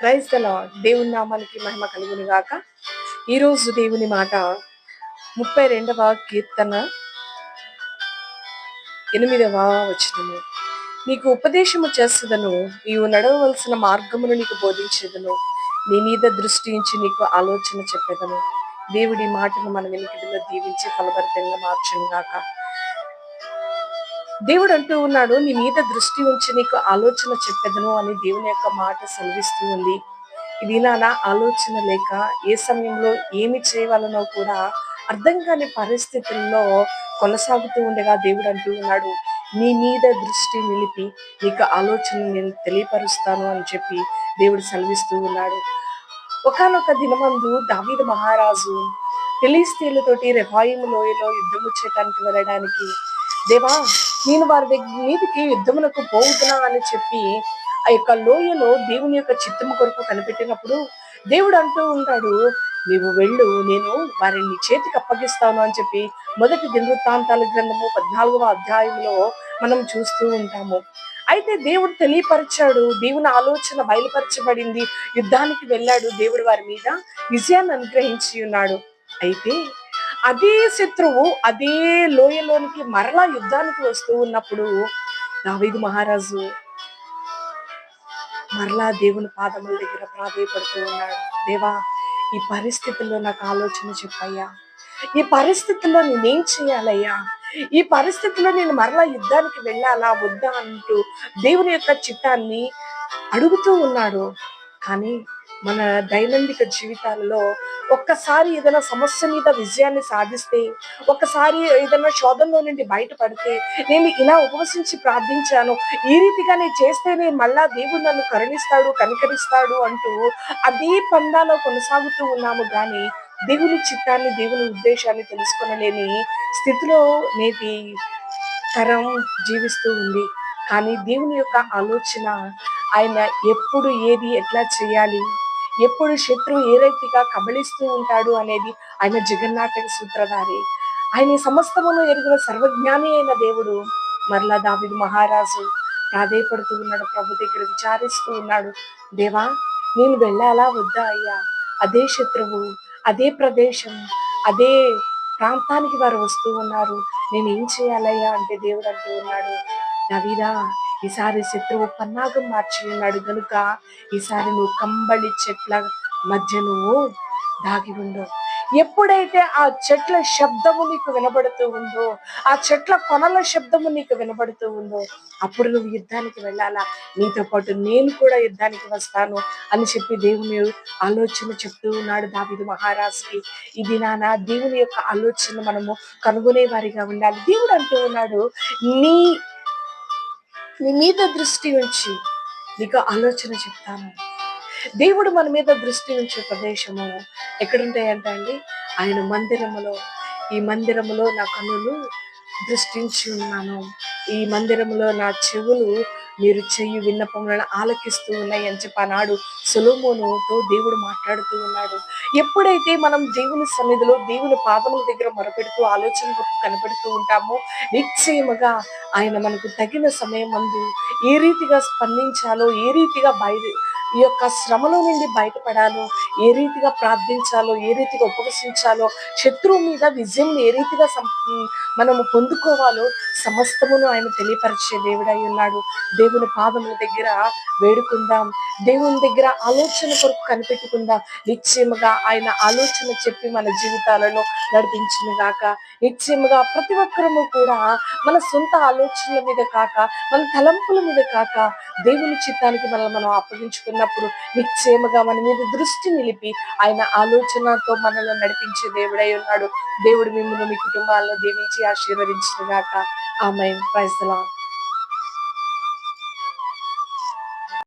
Praise the lord. దేవుని నామానికి మహిమ కలుగును గాక. ఈరోజు దేవుని మాట ముప్పై రెండవ కీర్తన ఎనిమిదవ వచనము. నీకు ఉపదేశము చేస్తుందను నీవు నడవవలసిన మార్గమును నీకు బోధించేదను నీ మీద దృష్టి ఉంచి నీకు ఆలోచన చెప్పేదను. దేవుడి మాటను మన వెనుకడిలో దీవించి ఫలభరితంగా మార్చును గాక. దేవుడు అంటూ ఉన్నాడు నీ మీద దృష్టి ఉంచి నీకు ఆలోచన చెప్పెదను అని దేవుని యొక్క మాట సెలవిస్తూ ఉంది. ఇది నా ఆలోచన లేక ఏ సమయంలో ఏమి చేయవలనో కూడా అర్థం కాని పరిస్థితుల్లో కొనసాగుతూ ఉండగా దేవుడు అంటూ ఉన్నాడు నీ మీద దృష్టి నిలిపి నీకు ఆలోచన నేను తెలియపరుస్తాను అని చెప్పి దేవుడు సెలవిస్తూ ఉన్నాడు. ఒకనొక దినమందు దావీద మహారాజు ఫిలిస్తీన్లతోటి రెఫాయిము లోయలో యుద్ధము చేయటానికి వెళ్ళడానికి దేవా నేను వారి దగ్గర మీదికి యుద్ధమునకు పోవుతున్నా అని చెప్పి ఆ యొక్క లోయలో దేవుని యొక్క చిత్తము కొరకు కనిపెట్టినప్పుడు దేవుడు అంటూ ఉంటాడు నీవు వెళ్ళు నేను వారిని చేతికి అప్పగిస్తాను అని చెప్పి మొదటి దినవృత్తాంతాల గ్రంథము పద్నాలుగవ అధ్యాయంలో మనం చూస్తూ ఉంటాము. అయితే దేవుడు తెలియపరిచాడు దేవుని ఆలోచన బయలుపరచబడింది యుద్ధానికి వెళ్ళాడు దేవుడు వారి మీద విజయాన్ని అనుగ్రహించి ఉన్నాడు. అయితే అదే శత్రువు అదే లోయలోనికి మరలా యుద్ధానికి వస్తూ ఉన్నప్పుడు దావీదు మహారాజు మరలా దేవుని పాదముల దగ్గర ప్రాధాయపడుతూ ఉన్నాడు. దేవా ఈ పరిస్థితుల్లో నాకు ఆలోచన చెప్పయ్యా. ఈ పరిస్థితుల్లో నేనేం చేయాలయ్యా? ఈ పరిస్థితిలో నేను మరలా యుద్ధానికి వెళ్ళాలా? వద్దా? అంటూ దేవుని యొక్క చిత్తాన్ని అడుగుతూ ఉన్నాడు. కానీ మన దైనందిక జీవితాలలో ఒక్కసారి ఏదైనా సమస్య మీద విజయాన్ని సాధిస్తే ఒక్కసారి ఏదైనా శోధంలో నుండి బయటపడితే నేను ఇలా ఉపవసించి ప్రార్థించాను. ఈ రీతిగా నేను చేస్తే నేను మళ్ళా దేవుడు నన్ను కరుణిస్తాడు కనికరిస్తాడు అంటూ అదే పందాలో కొనసాగుతూ ఉన్నాము. కానీ దేవుని చిత్తాన్ని దేవుని ఉద్దేశాన్ని తెలుసుకొనలేని స్థితిలో నేటి తరం జీవిస్తూ ఉంది. కానీ దేవుని యొక్క ఆలోచన ఆయన ఎప్పుడు ఏది ఎట్లా చేయాలి? ఎప్పుడు శత్రువు ఏ రీతిగా కబళిస్తూ ఉంటాడు అనేది ఆయన జగన్నాటక సూత్రధారి. ఆయన సమస్తమును ఎరిగిన సర్వజ్ఞాని అయిన దేవుడు. మరలా దావిది మహారాజు ప్రాధేయపడుతూ ఉన్నాడు ప్రభు దగ్గర విచారిస్తూ ఉన్నాడు. దేవా నేను వెళ్ళాలా? వద్దా అయ్యా? అదే శత్రువు అదే ప్రదేశం అదే ప్రాంతానికి వారు వస్తూ ఉన్నారు. నేను ఏం చేయాలయ్యా? అంటే దేవుడు అంటూ ఉన్నాడు. నవీదా ఈసారి శత్రువు పన్నాగం మార్చి ఉన్నాడు గనుక ఈసారి నువ్వు కంబళి చెట్ల మధ్య నువ్వు దాగి ఉండు. ఎప్పుడైతే ఆ చెట్ల శబ్దము నీకు వినబడుతూ ఉందో ఆ చెట్ల కొనల శబ్దము నీకు వినబడుతూ ఉందో అప్పుడు నువ్వు యుద్ధానికి వెళ్ళాలా? నీతో పాటు నేను కూడా యుద్ధానికి వస్తాను అని చెప్పి దేవుని ఆలోచన చెప్తూ ఉన్నాడు దావిదు మహారాజుకి. ఇది నాన్న దేవుని యొక్క ఆలోచన మనము కనుగొనే వారిగా ఉండాలి. దేవుడు అంటూ ఉన్నాడు నీ నీ మీద దృష్టి ఉంచి నీకు ఆలోచన చెప్తాను. దేవుడు మన మీద దృష్టి ఉంచే ప్రదేశము ఎక్కడుంటాయంటే అండి ఆయన మందిరములో ఈ మందిరములో నా కన్నులు దృష్టించి ఉన్నాను. ఈ మందిరములో నా చెవులు మీరు చెయ్యి విన్నపములను ఆలకిస్తూ ఉన్నాయి అని చెప్పి ఆనాడు సులోమోనుతో దేవుడు మాట్లాడుతూ ఉన్నాడు. ఎప్పుడైతే మనం దేవుని సన్నిధిలో దేవుని పాదముల దగ్గర మొరపెడుతూ ఆలోచన వరకు కనపెడుతూ ఉంటామో నిశ్చయముగా ఆయన మనకు తగిన సమయం మందు ఏ రీతిగా స్పందించాలో ఏ రీతిగా బయలు ఈ యొక్క శ్రమలో నుండి బయటపడాలో ఏ రీతిగా ప్రార్థించాలో ఏ రీతిగా ఉపవసించాలో శత్రువు మీద విజయం ఏ రీతిగా మనము పొందుకోవాలో సమస్తమును ఆయన తెలియపరిచే దేవుడై ఉన్నాడు. దేవుని పాదముల దగ్గర వేడుకుందాం. దేవుని దగ్గర ఆలోచన కొరకు కనిపెట్టుకుందాం. నిశ్చయముగా ఆయన ఆలోచన చెప్పి మన జీవితాలలో నడిపించిన గాక. నిశ్చయముగా ప్రతి ఒక్కరము కూడా మన సొంత ఆలోచనల మీద కాక మన తలంపుల మీద కాక దేవుని చిత్తానికి మనం మనం ఉన్నప్పుడు నిశ్చయముగా మన మీద దృష్టి నిలిపి ఆయన ఆలోచనతో మనల్ని నడిపించే దేవుడై ఉన్నాడు. దేవుడు మిమ్మల్ని మీ కుటుంబాలను దీవించి ఆశీర్వదించిన గాక ఆమె ప్రైజ్లా